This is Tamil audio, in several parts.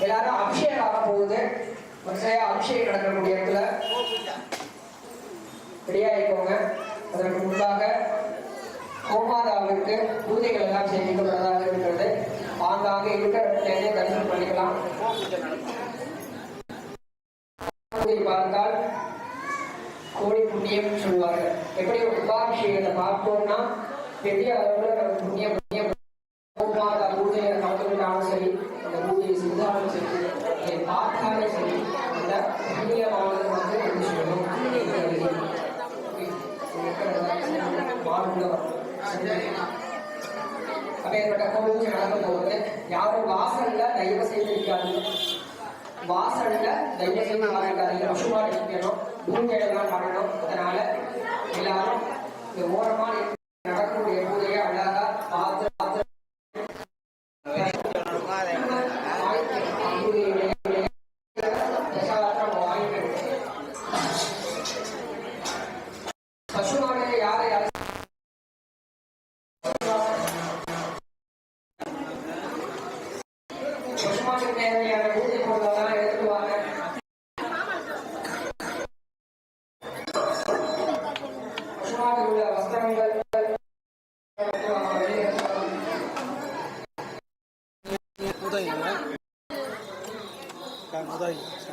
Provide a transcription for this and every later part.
எல்லாரும் அபிஷேகம் ஆக போகுது வரிசையா அபிஷேகம் நடக்கக்கூடிய இடத்துல ரெடியா அதற்கு முன்பாக கோமாதாவிற்கு பூஜைகள் எல்லாம் செய்யப்படுவதாக இருக்கிறது. ஆங்காங்கே இருக்கிற இடத்திலேயே தரிசனம் பண்ணிக்கலாம். பூஜை பார்த்தால் கோடி புண்ணியம் சொல்லுவார்கள் எப்படி ஒரு உபாபிஷேகத்தை பார்த்தோம்னா பெரிய அளவுல நமக்கு புண்ணியம் புண்ணியம். கோமாதா பூஜையை கலந்துக்கிட்டாலும் சரி அந்த பூஜையை செஞ்சாலும் சரி அதை பார்த்தாலும் சரி அந்த புண்ணியமானது வந்து சொல்லணும் சொல்லணும் அப்பேற்பட்ட கோவில் நடக்க யாரும் வாசல்ல தயவு செய்து வாசல்ல தயவு செய்து வாங்கிக்காதீங்க பசுமா இருக்கணும் பூஜை எல்லாம் பண்ணணும் அதனால எல்லாரும் இந்த ஓரமா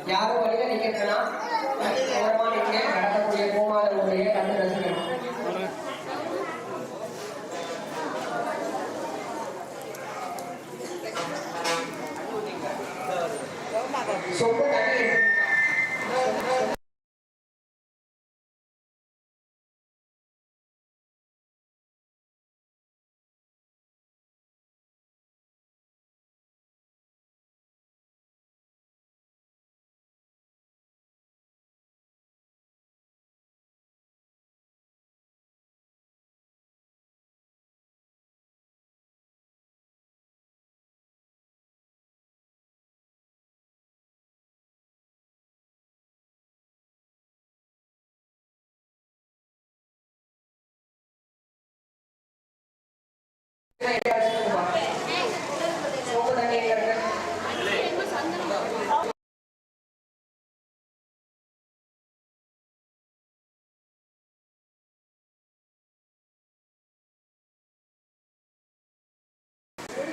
யாரும் வழியில நிக்கிறதுனா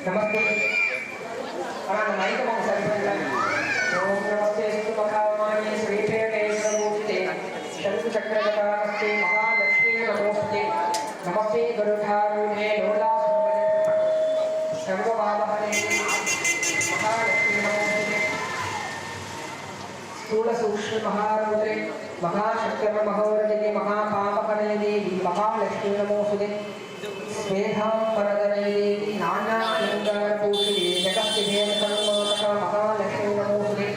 नमस्ते अला మైక్ మాకు సరిపోయిందండి ఓం నమస్తే సుమకామాని శ్రీపేణేశ్వరమూర్తి చంద్రచక్రగతాస్తే మహాలక్ష్మీ నమోస్తే నమస్తే గరుడారుణే నమో స్థూల సూక్ష్మ మహారౌద్రే మహాశక్రమ మహోరజని మహాపాపకరయదేవి మహాలక్ష్మీ నమోసుదే స్వేధాం పరదనయదేవి నానానందారూషిణే జగత్తిభేద సన్మోదక మహాలక్ష్మీ నమోసుదే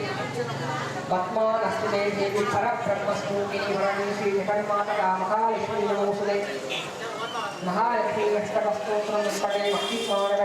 పద్మానస్తుదే దేవి పరబ్రహ్మస్ఫూర్తిని వరణి శ్రీ జగన్మాతక మహాలక్ష్మీ నమోసుదే మహాలక్ష్మీ లక్ష్మస్తోత్రం పడే భక్తి స్మారక